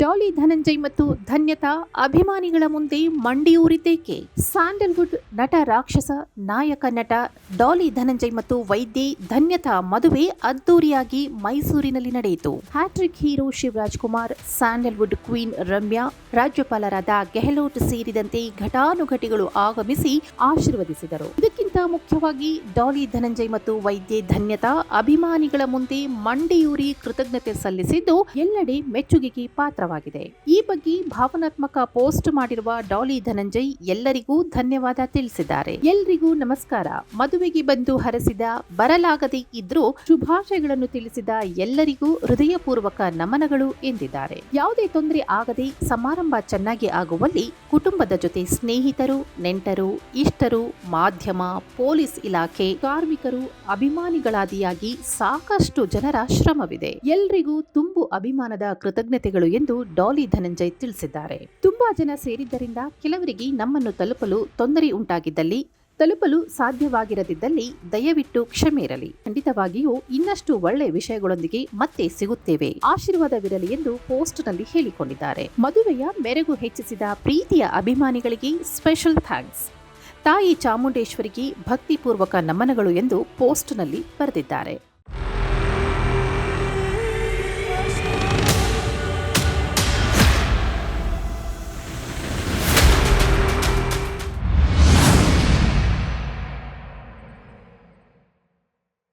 ಡಾಲಿ ಧನಂಜಯ್ ಮತ್ತು ಧನ್ಯತಾ ಅಭಿಮಾನಿಗಳ ಮುಂದೆ ಮಂಡಿಯೂರಿದ್ದೇಕೆ ಸ್ಯಾಂಡಲ್ವುಡ್ ನಟ, ರಾಕ್ಷಸ ನಾಯಕ ನಟ ಡಾಲಿ ಧನಂಜಯ್ ಮತ್ತು ವೈದ್ಯೆ ಧನ್ಯತಾ ಮದುವೆ ಅದ್ದೂರಿಯಾಗಿ ಮೈಸೂರಿನಲ್ಲಿ ನಡೆಯಿತು. Hat-trick hero Shivaraj Kumar, sandalwood queen Ramya, ರಾಜ್ಯಪಾಲರಾದ ಗೆಹ್ಲೋಟ್ ಸೇರಿದಂತೆ ಘಟಾನುಘಟಿಗಳು ಆಗಮಿಸಿ ಆಶೀರ್ವದಿಸಿದರು. ಇದಕ್ಕಿಂತ ಮುಖ್ಯವಾಗಿ ಡಾಲಿ ಧನಂಜಯ್ ಮತ್ತು ವೈದ್ಯೆ ಧನ್ಯತಾ ಅಭಿಮಾನಿಗಳ ಮುಂದೆ ಮಂಡಿಯೂರಿ ಕೃತಜ್ಞತೆ ಸಲ್ಲಿಸಿದ್ದು, ಎಲ್ಲೆಡೆ ಮೆಚ್ಚುಗೆಗೆ ಪಾತ್ರವಾಗಿದೆ ಈ ಬಗ್ಗೆ ಭಾವನಾತ್ಮಕ ಪೋಸ್ಟ್ ಮಾಡಿರುವ ಡಾಲಿ ಧನಂಜಯ್ ಎಲ್ಲರಿಗೂ ಧನ್ಯವಾದ ತಿಳಿಸಿದ್ದಾರೆ. ಎಲ್ರಿಗೂ ನಮಸ್ಕಾರ. ಮದುವೆಗೆ ಬಂದು ಹರಸಿದ, ಬರಲಾಗದೇ ಇದ್ರೂ ಶುಭಾಶಯಗಳನ್ನು ತಿಳಿಸಿದ ಎಲ್ಲರಿಗೂ ಹೃದಯಪೂರ್ವಕ ನಮನಗಳು ಎಂದಿದ್ದಾರೆ. ಯಾವುದೇ ತೊಂದರೆ ಆಗದೆ ಸಮಾರಂಭ ಚೆನ್ನಾಗಿ ಆಗುವಲ್ಲಿ ಕುಟುಂಬದ ಜೊತೆ ಸ್ನೇಹಿತರು, ನೆಂಟರು, ಇಷ್ಟರು, ಮಾಧ್ಯಮ, ಪೊಲೀಸ್ ಇಲಾಖೆ, ಕಾರ್ಮಿಕರು, ಅಭಿಮಾನಿಗಳಾದಿಯಾಗಿ ಸಾಕಷ್ಟು ಜನರ ಶ್ರಮವಿದೆ. ಎಲ್ರಿಗೂ ತುಂಬು ಅಭಿಮಾನದ ಕೃತಜ್ಞತೆಗಳು ಎಂದು ಡಾಲಿ ಧನಂಜಯ್ ತಿಳಿಸಿದ್ದಾರೆ. ತುಂಬಾ ಜನ ಸೇರಿದ್ದರಿಂದ ಕೆಲವರಿಗೆ ನಮ್ಮನ್ನು ತಲುಪಲು ತೊಂದರೆ ಉಂಟಾಗಿದ್ದಲ್ಲಿ, ತಲುಪಲು ಸಾಧ್ಯವಾಗಿರದಿದ್ದಲ್ಲಿ ದಯವಿಟ್ಟು ಕ್ಷಮೆ ಇರಲಿ ಖಂಡಿತವಾಗಿಯೂ ಇನ್ನಷ್ಟು ಒಳ್ಳೆ ವಿಷಯಗಳೊಂದಿಗೆ ಮತ್ತೆ ಸಿಗುತ್ತೇವೆ. ಆಶೀರ್ವಾದವಿರಲಿ ಎಂದು ಪೋಸ್ಟ್ನಲ್ಲಿ ಹೇಳಿಕೊಂಡಿದ್ದಾರೆ. ಮದುವೆಯ ಮೆರಗು ಹೆಚ್ಚಿಸಿದ ಪ್ರೀತಿಯ ಅಭಿಮಾನಿಗಳಿಗೆ ಸ್ಪೆಷಲ್ ಥ್ಯಾಂಕ್ಸ್. ತಾಯಿ ಚಾಮುಂಡೇಶ್ವರಿಗೆ ಭಕ್ತಿಪೂರ್ವಕ ನಮನಗಳು ಎಂದು ಪೋಸ್ಟ್ನಲ್ಲಿ ಬರೆದಿದ್ದಾರೆ.